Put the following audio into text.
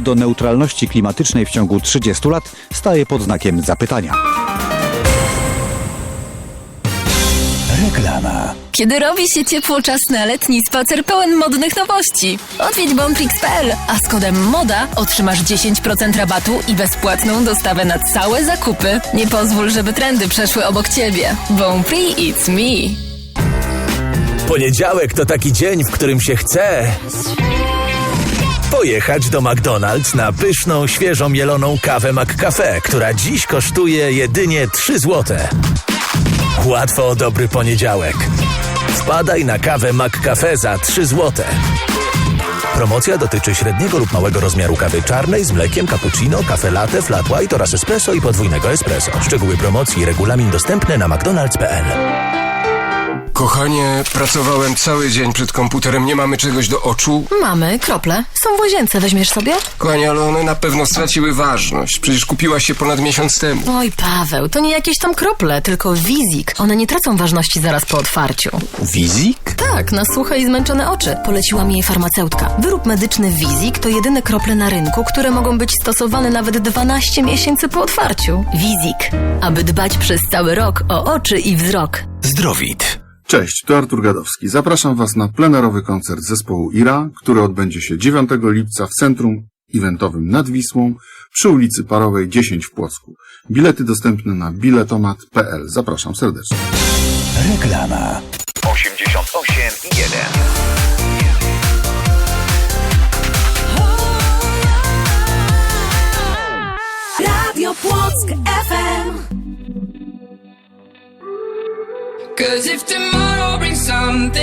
do neutralności klimatycznej w ciągu 30 lat staje pod znakiem zapytania. Reklama. Kiedy robi się ciepło, czas na letni spacer pełen modnych nowości. Odwiedź bonprix.pl, a z kodem MODA otrzymasz 10% rabatu i bezpłatną dostawę na całe zakupy. Nie pozwól, żeby trendy przeszły obok ciebie. Bonprix it's me. Poniedziałek to taki dzień, w którym się chce pojechać do McDonald's na pyszną, świeżą mieloną kawę McCafe, która dziś kosztuje jedynie 3 złote. Łatwo o dobry poniedziałek. Wpadaj na kawę McCafe za 3 złote. Promocja dotyczy średniego lub małego rozmiaru kawy czarnej z mlekiem, cappuccino, kafe latte, flat white oraz espresso i podwójnego espresso. Szczegóły promocji i regulamin dostępny na mcdonalds.pl. Kochanie, pracowałem cały dzień przed komputerem, nie mamy czegoś do oczu. Mamy krople. Są w łazience, weźmiesz sobie? Kochanie, ale one na pewno straciły ważność. Przecież kupiłaś się ponad miesiąc temu. Oj, Paweł, to nie jakieś tam krople, tylko wizik. One nie tracą ważności zaraz po otwarciu. Wizik? Tak, na suche i zmęczone oczy. Poleciła mi jej farmaceutka. Wyrób medyczny Wizik to jedyne krople na rynku, które mogą być stosowane nawet 12 miesięcy po otwarciu. Wizik. Aby dbać przez cały rok o oczy i wzrok. Zdrowit. Cześć, tu Artur Gadowski. Zapraszam Was na plenerowy koncert zespołu IRA, który odbędzie się 9 lipca w Centrum Eventowym nad Wisłą przy ulicy Parowej 10 w Płocku. Bilety dostępne na biletomat.pl. Zapraszam serdecznie. Reklama. 88 i 1. Cause if tomorrow brings something